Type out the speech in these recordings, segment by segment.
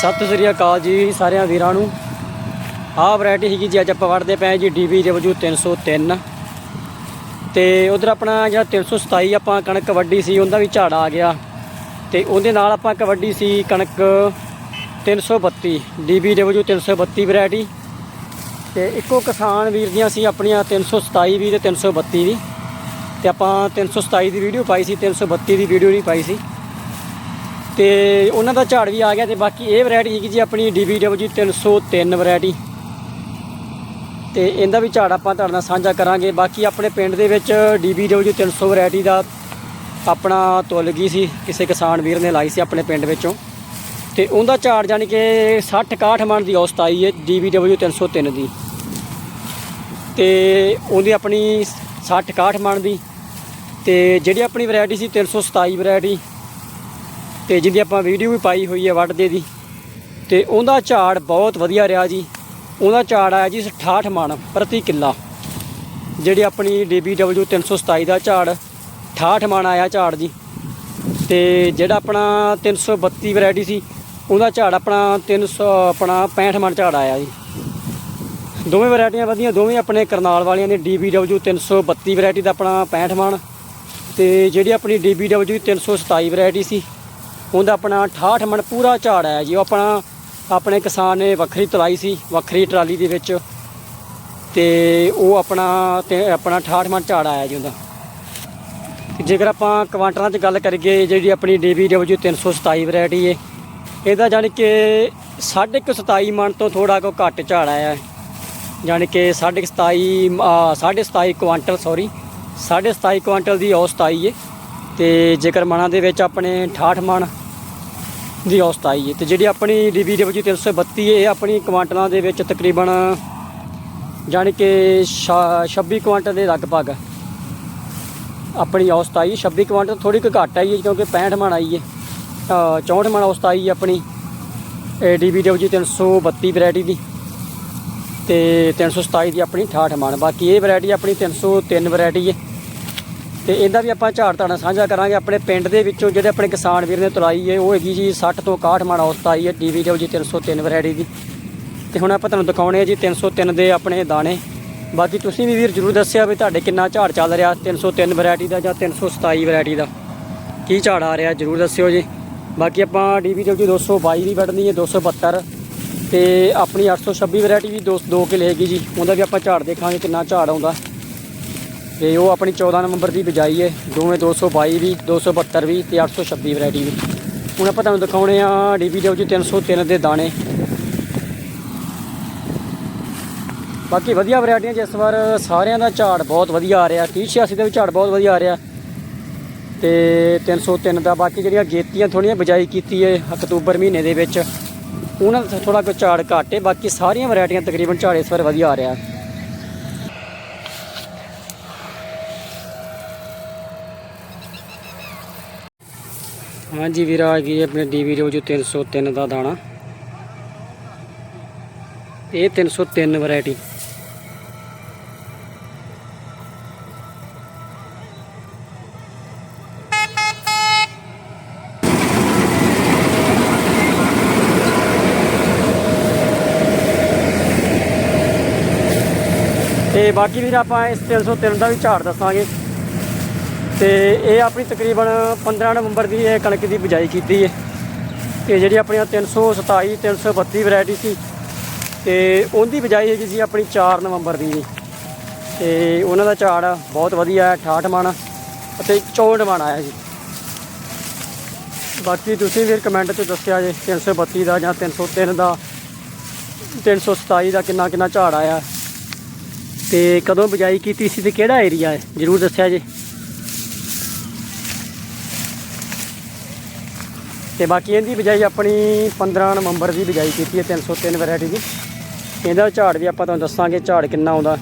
ਸਤਿ ਸ੍ਰੀ ਅਕਾਲ ਜੀ ਸਾਰਿਆਂ ਵੀਰਾਂ ਨੂੰ। ਆਹ ਵੈਰਾਈਟੀ ਹੈਗੀ ਜੀ, ਅੱਜ ਆਪਾਂ ਵੜਦੇ ਪਏ ਜੀ ਡੀਬੀ ਦੇ ਵਜੂ 303 ਤੇ ਉਧਰ ਆਪਣਾ ਜਿਹੜਾ 327 ਆਪਾਂ ਕਣਕ ਵੱਡੀ ਸੀ, ਉਹਦਾ ਵੀ ਝਾੜ ਆ ਗਿਆ। ਤੇ ਉਹਦੇ ਨਾਲ ਆਪਾਂ ਇੱਕ ਸੀ ਕਣਕ 332 ਡੀਬੀ ਦੇ ਵਜੂ 332 ਵੈਰਾਈਟੀ ਤੇ ਇੱਕੋ ਕਿਸਾਨ ਵੀਰ ਦੀਆਂ ਸੀ ਆਪਣੀਆਂ 327 ਵੀ ਤੇ 332 ਵੀ। ਤੇ ਆਪਾਂ 327 ਦੀ ਵੀਡੀਓ ਪਾਈ ਸੀ 332 ਦੀ ਵੀਡੀਓ ਨਹੀਂ ਪਾਈ ਸੀ। ਤੇ ਉਹਨਾਂ ਦਾ ਝਾੜ ਵੀ ਆ ਗਿਆ ਤੇ ਬਾਕੀ ਇਹ ਵੈਰਾਈਟੀ ਹੈਗੀ ਜੀ ਆਪਣੀ DBW 303 ਵੈਰਾਈਟੀ ਤੇ ਇਹਦਾ ਵੀ ਝਾੜ ਆਪਾਂ ਤੁਹਾਡੇ ਨਾਲ ਸਾਂਝਾ ਕਰਾਂਗੇ। ਬਾਕੀ ਆਪਣੇ ਪਿੰਡ ਦੇ ਵਿੱਚ DBW 300 ਵੈਰਾਈਟੀ ਦਾ ਆਪਣਾ ਤੁਲ ਗਈ ਸੀ। ਕਿਸੇ ਕਿਸਾਨ ਵੀਰ ਨੇ ਲਾਈ ਸੀ ਆਪਣੇ ਪਿੰਡ ਵਿੱਚੋਂ। ਤੇ ਉਹਦਾ ਝਾੜ ਜਾਨੀ ਕਿ 60 61 ਮਣ ਦੀ ਔਸਤ ਆਈ ਹੈ DBW 303 ਦੀ। ਤੇ ਉਹਦੀ ਆਪਣੀ 60 61 ਮਣ ਦੀ। ਤੇ ਜਿਹੜੀ ਆਪਣੀ ਵੈਰਾਈਟੀ ਸੀ 327 ਵੈਰਾਈਟੀ ਤੇ ਜਿਹਦੀ ਆਪਾਂ ਵੀਡੀਓ ਵੀ ਪਾਈ ਹੋਈ ਹੈ ਵੱਢਦੇ ਦੀ ਤੇ ਉਹਦਾ ਝਾੜ ਬਹੁਤ ਵਧੀਆ ਰਿਹਾ ਜੀ। ਉਹਦਾ ਝਾੜ ਆਇਆ ਜੀ 68 ਮਣ ਪ੍ਰਤੀ ਕਿੱਲਾ। ਜਿਹੜੀ ਆਪਣੀ DBW 327 ਦਾ ਝਾੜ 68 ਮਣ ਆਇਆ ਝਾੜ ਜੀ। ਤੇ ਜਿਹੜਾ ਆਪਣਾ 332 ਵੈਰਾਈਟੀ ਸੀ, ਉਹਦਾ ਝਾੜ ਆਪਣਾ 300 ਆਪਣਾ 65 ਮਣ ਝਾੜ ਆਇਆ ਜੀ। ਦੋਵੇਂ ਵੈਰਾਈਟੀਆਂ ਵਧੀਆਂ, ਦੋਵੇਂ ਆਪਣੇ ਕਰਨਾਲ ਵਾਲਿਆਂ ਨੇ DBW 332 ਵੈਰਾਈਟੀ ਦਾ ਆਪਣਾ 65 ਮਣ। ਤੇ ਜਿਹੜੀ ਆਪਣੀ DBW 327 ਵੈਰਾਈਟੀ ਸੀ ਉਹਦਾ ਆਪਣਾ 68 ਮਣ ਪੂਰਾ ਝਾੜ ਆਇਆ ਜੀ। ਉਹ ਆਪਣਾ, ਆਪਣੇ ਕਿਸਾਨ ਨੇ ਵੱਖਰੀ ਤਲਾਈ ਸੀ, ਵੱਖਰੀ ਟਰਾਲੀ ਦੇ ਵਿੱਚ। ਤੇ ਉਹ ਆਪਣਾ ਤੇ ਆਪਣਾ 68 ਮਣ ਝਾੜ ਆਇਆ ਜੀ ਉਹਦਾ ਜੇਕਰ ਆਪਾਂ ਕੁਆਂਟਲਾਂ 'ਚ ਗੱਲ ਕਰੀਏ, ਜਿਹੜੀ ਆਪਣੀ DBW 327 ਵੈਰਾਈਟੀ ਹੈ ਇਹਦਾ ਜਾਨੀ ਕਿ 27.5 ਮਣ ਤੋਂ ਥੋੜਾ ਕੋ ਘੱਟ ਝਾੜ ਆਇਆ ਹੈ। ਜਾਨੀ ਕਿ 27.5 27.5 ਕੁਆਂਟਲ ਸੌਰੀ 27.5 ਕੁਆਂਟਲ ਦੀ ਔਸਤ ਆਈ ਹੈ ਤੇ ਜੇਕਰ ਮਣਾਂ ਦੇ ਵਿੱਚ ਆਪਣੇ 68 ਮਣ ਦੀ ਔਸਤ ਆਈ ਹੈ ਤੇ ਜਿਹੜੀ ਆਪਣੀ DBW 332 ਹੈ ਇਹ ਆਪਣੀ ਕੁਆਂਟਲਾਂ ਦੇ ਵਿੱਚ ਤਕਰੀਬਨ ਜਾਣੀ ਕਿ ਛ- 26 ਕੁਆਂਟਲ ਦੇ ਲਗਭਗ ਆਪਣੀ ਔਸਤ ਆਈ 26 ਕੁਆਂਟਲ ਥੋੜੀ ਕੁ ਘੱਟ ਆਈ ਹੈ ਕਿਉਂਕਿ 65 ਮਣ ਆਈ ਹੈ ਅ, 64 ਮਣ ਔਸਤ ਆਈ ਹੈ ਆਪਣੀ DBW 332 ਵੈਰਾਈਟੀ ਦੀ ਤੇ 327 ਦੀ ਆਪਣੀ 68 ਮਣ ਬਾਕੀ ਇਹ ਵੈਰਾਈਟੀ ਆਪਣੀ 303 ਵੈਰਾਈਟੀ ਹੈ। ਤੇ ਇਹਦਾ ਵੀ ਆਪਾਂ ਝਾੜ ਤੁਹਾਡਾ ਸਾਂਝਾ ਕਰਾਂਗੇ। ਆਪਣੇ ਪਿੰਡ ਦੇ ਵਿੱਚੋਂ ਜਿਹੜੇ ਆਪਣੇ ਕਿਸਾਨ ਵੀਰ ਨੇ ਤੁਲਾਈ ਹੈ, ਉਹ ਹੈਗੀ ਜੀ 60 ਤੋਂ 61 ਮਣ ਔਸਤ ਆਈ ਹੈ DBW 303 ਵੈਰਾਈਟੀ ਦੀ। ਤੇ ਹੁਣ ਆਪਾਂ ਤੁਹਾਨੂੰ ਦਿਖਾਉਣੇ ਆ ਜੀ 303 ਦੇ ਆਪਣੇ ਦਾਣੇ। ਬਾਕੀ ਤੁਸੀਂ ਵੀ ਵੀਰ ਜਰੂਰ ਦੱਸਿਆ ਵੀ ਤੁਹਾਡੇ ਕਿੰਨਾ ਝਾੜ ਚੱਲ ਰਿਹਾ 303 ਵੈਰਾਈਟੀ ਦਾ ਜਾਂ 327 ਵੈਰਾਈਟੀ ਦਾ। ਕੀ ਝਾੜ ਆ ਰਿਹਾ ਜਰੂਰ ਦੱਸਿਓ ਜੀ। ਬਾਕੀ ਆਪਾਂ DBW 222 ਦੀ ਵੱਢਣੀ ਹੈ 272 ਤੇ ਆਪਣੀ 826 ਵੈਰਾਈਟੀ ਵੀ 2 2 ਕਿਲੇ ਹੈਗੀ ਜੀ। ਉਹਦਾ ਵੀ ਆਪਾਂ ਝਾੜ ਦੇਖਾਂਗੇ ਕਿੰਨਾ ਝਾੜ ਆਉਂਦਾ। ਤੇ ਉਹ ਆਪਣੀ 14 ਨਵੰਬਰ ਦੀ ਬਿਜਾਈ ਹੈ। ਦੋਵੇਂ 222 ਵੀ 272 ਵੀ ਤੇ 826 ਵੈਰਾਈਟੀ ਵੀ। ਹੁਣ ਆਪਾਂ ਤੁਹਾਨੂੰ ਦਿਖਾਉਣੇ ਆ DBW 303 ਦੇ ਦਾਣੇ। ਬਾਕੀ ਵਧੀਆ ਵੈਰਾਈਟੀਆਂ ਜਿਸ ਵਾਰ ਸਾਰਿਆਂ ਦਾ ਝਾੜ ਬਹੁਤ ਵਧੀਆ ਆ ਰਿਹਾ। 3086 ਦਾ ਵੀ ਝਾੜ ਬਹੁਤ ਵਧੀਆ ਆ ਰਿਹਾ। ਤੇ 303 ਦਾ ਬਾਕੀ ਜਿਹੜੀਆਂ ਗੇਤੀਆਂ ਥੋੜੀਆਂ ਬਿਜਾਈ ਕੀਤੀ ਹੈ ਅਕਤੂਬਰ ਮਹੀਨੇ ਦੇ ਵਿੱਚ, ਉਹਨਾਂ ਦਾ ਥੋੜਾ ਕੁ ਝਾੜ ਘੱਟ ਹੈ। ਬਾਕੀ ਸਾਰੀਆਂ ਵੈਰਾਈਟੀਆਂ ਤਕਰੀਬਨ ਝਾੜ ਇਸ ਵਾਰ ਵਧੀਆ ਆ ਰਿਹਾ। ਹਾਂਜੀ ਵੀਰ, ਆ ਗਈ ਆਪਣੇ ਡੀਵੀ ਰੋਜ 303 ਦਾ ਦਾਣਾ। ਇਹ 303 ਵੈਰਾਈਟੀ। ਤੇ ਬਾਕੀ ਵੀਰ, ਆਪਾਂ ਇਸ 303 ਦਾ ਵੀ ਝਾੜ ਦੱਸਾਂਗੇ। ਤੇ ਇਹ ਆਪਣੀ ਤਕਰੀਬਨ 15 ਨਵੰਬਰ ਦੀ ਇਹ ਕਣਕ ਦੀ ਬਿਜਾਈ ਕੀਤੀ ਹੈ ਤੇ ਜਿਹੜੀ ਆਪਣੀਆਂ 327 332 ਵੈਰਾਈਟੀ ਸੀ। ਤੇ ਉਹਦੀ ਬਿਜਾਈ ਹੈਗੀ ਸੀ ਆਪਣੀ 4 ਨਵੰਬਰ ਦੀ ਜੀ। ਤੇ ਉਹਨਾਂ ਦਾ ਝਾੜ ਬਹੁਤ ਵਧੀਆ ਹੈ 68 ਮਣ ਅਤੇ 64 ਮਣ ਆਇਆ ਜੀ। ਬਾਕੀ ਤੁਸੀਂ ਵੀਰ ਕਮੈਂਟ 'ਚ ਦੱਸਿਆ ਜੇ 332 ਦਾ ਜਾਂ 303 ਦਾ 327 ਦਾ ਕਿੰਨਾ ਕਿੰਨਾ ਝਾੜ ਆਇਆ। ਤੇ ਕਦੋਂ ਬਿਜਾਈ ਕੀਤੀ ਸੀ ਤੇ ਕਿਹੜਾ ਏਰੀਆ ਹੈ? ਜਰੂਰ ਦੱਸਿਆ ਜੇ। ਤੇ ਬਾਕੀ ਇਹਦੀ ਬਿਜਾਈ ਆਪਣੀ 15 ਨਵੰਬਰ ਦੀ ਬਿਜਾਈ ਕੀਤੀ ਹੈ 303 ਵੈਰਾਈਟੀ ਦੀ। ਇਹਦਾ ਝਾੜ ਵੀ ਆਪਾਂ ਤੁਹਾਨੂੰ ਦੱਸਾਂਗੇ, ਝਾੜ ਕਿੰਨਾ ਆਉਂਦਾ।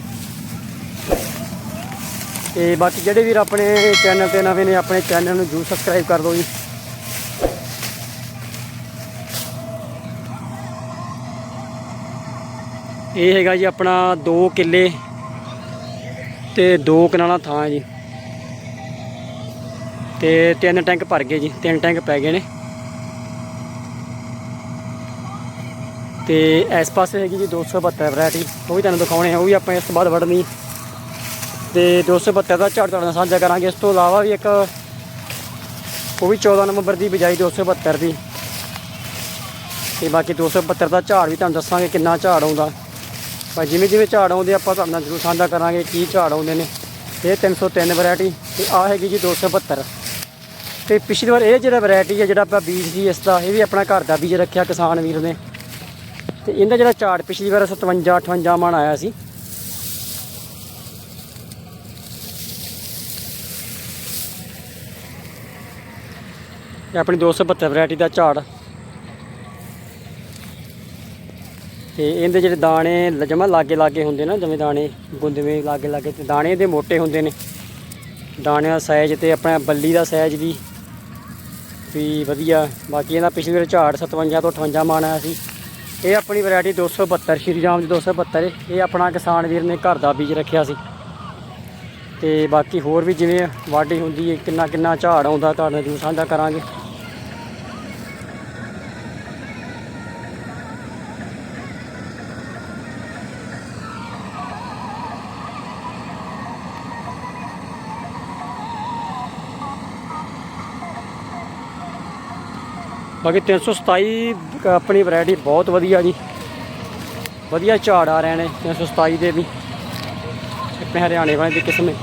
ਤੇ ਬਾਕੀ ਜਿਹੜੇ ਵੀਰ ਆਪਣੇ ਚੈਨਲ ਤੇ ਨਵੇਂ ਨੇ, ਆਪਣੇ ਚੈਨਲ ਨੂੰ ਜਰੂਰ ਸਬਸਕ੍ਰਾਈਬ ਕਰ ਦਿਓ ਜੀ। ਇਹ ਹੈਗਾ ਜੀ ਆਪਣਾ 2 ਕਿੱਲੇ ਤੇ 2 ਕਨਾਲਾਂ ਥਾਂ ਹੈ ਜੀ। ਤੇ ਤਿੰਨ ਟੈਂਕ ਭਰ ਗਏ ਜੀ, ਤਿੰਨ ਟੈਂਕ ਪੈ ਗਏ ਨੇ। ਤੇ ਇਸ ਪਾਸੇ ਹੈਗੀ ਜੀ 272 ਵੈਰਾਈਟੀ ਉਹ ਵੀ ਤੁਹਾਨੂੰ ਦਿਖਾਉਣੇ ਆ, ਉਹ ਵੀ ਆਪਾਂ ਇਸ ਤੋਂ ਬਾਅਦ ਵੜਨੀ ਤੇ 272 ਦਾ ਝਾੜ ਤੁਹਾਡੇ ਨਾਲ ਸਾਂਝਾ ਕਰਾਂਗੇ। ਇਸ ਤੋਂ ਇਲਾਵਾ ਵੀ ਇੱਕ ਉਹ ਵੀ 14 ਨੰਬਰ ਦੀ ਬਜਾਈ 272 ਦੀ। ਤੇ ਬਾਕੀ 272 ਦਾ ਝਾੜ ਵੀ ਤੁਹਾਨੂੰ ਦੱਸਾਂਗੇ ਕਿੰਨਾ ਝਾੜ ਆਉਂਦਾ। ਪਰ ਜਿਵੇਂ ਜਿਵੇਂ ਝਾੜ ਆਉਂਦੇ, ਆਪਾਂ ਤੁਹਾਡੇ ਨਾਲ ਜ਼ਰੂਰ ਸਾਂਝਾ ਕਰਾਂਗੇ ਕੀ ਝਾੜ ਆਉਂਦੇ ਨੇ। ਇਹ 303 ਵੈਰਾਈਟੀ ਤੇ ਆ ਹੈਗੀ ਜੀ 272 ਤੇ ਪਿਛਲੀ ਵਾਰ ਇਹ ਜਿਹੜਾ ਵੈਰਾਈਟੀ ਹੈ, ਜਿਹੜਾ ਆਪਾਂ ਬੀਜ ਸੀ, ਇਸ ਦਾ, ਇਹ ਵੀ ਆਪਣਾ ਘਰ ਦਾ ਬੀਜ ਰੱਖਿਆ ਕਿਸਾਨ ਵੀਰ ਨੇ। ਤੇ ਇਹਦਾ ਜਿਹੜਾ ਝਾੜ ਪਿਛਲੀ ਵਾਰ 57 58 ਮਣ ਆਇਆ ਸੀ। ਇਹ ਆਪਣੀ 272 ਵੈਰਾਈਟੀ ਦਾ ਝਾੜ ਤੇ ਇਹਦੇ ਜਿਹੜੇ ਦਾਣੇ ਜਮਾ ਲਾਗੇ ਲਾਗੇ ਹੁੰਦੇ ਨਾ, ਜਿਵੇਂ ਦਾਣੇ ਗੁੰਦਵੇਂ ਲਾਗੇ ਲਾਗੇ ਤੇ ਦਾਣੇ ਇਹਦੇ ਮੋਟੇ ਹੁੰਦੇ ਨੇ। ਦਾਣਿਆਂ ਦਾ ਸਾਈਜ਼ ਤੇ ਆਪਣਾ ਬੱਲੀ ਦਾ ਸਾਈਜ਼ ਵੀ ਵੀ ਵਧੀਆ। ਬਾਕੀ ਇਹਦਾ ਪਿਛਲੀ ਵਾਰ ਝਾੜ 57 ਤੋਂ 58 ਮਾਣ ਆਇਆ ਸੀ। ਇਹ ਆਪਣੀ ਵੈਰਾਈਟੀ 272 ਸ਼੍ਰੀ ਰਾਮ ਦੀ 272 ਇਹ ਆਪਣਾ ਕਿਸਾਨ ਵੀਰ ਨੇ ਘਰ ਦਾ ਬੀਜ ਰੱਖਿਆ ਸੀ। ਤੇ ਬਾਕੀ ਹੋਰ ਵੀ ਜਿਵੇਂ ਵਾਢੀ ਹੁੰਦੀ ਹੈ ਕਿੰਨਾ ਕਿੰਨਾ ਝਾੜ ਆਉਂਦਾ, ਤੁਹਾਡੇ ਨਾਲ ਸਾਂਝਾ ਕਰਾਂਗੇ। ਬਾਕੀ 327 ਆਪਣੀ ਵੈਰਾਈਟੀ ਬਹੁਤ ਵਧੀਆ ਜੀ। ਵਧੀਆ ਝਾੜ ਆ ਰਹੇ ਨੇ 327 ਦੇ ਵੀ। ਆਪਣੇ ਹਰਿਆਣੇ ਵਾਲੇ ਦੀ ਕਿਸਮ ਹੈ।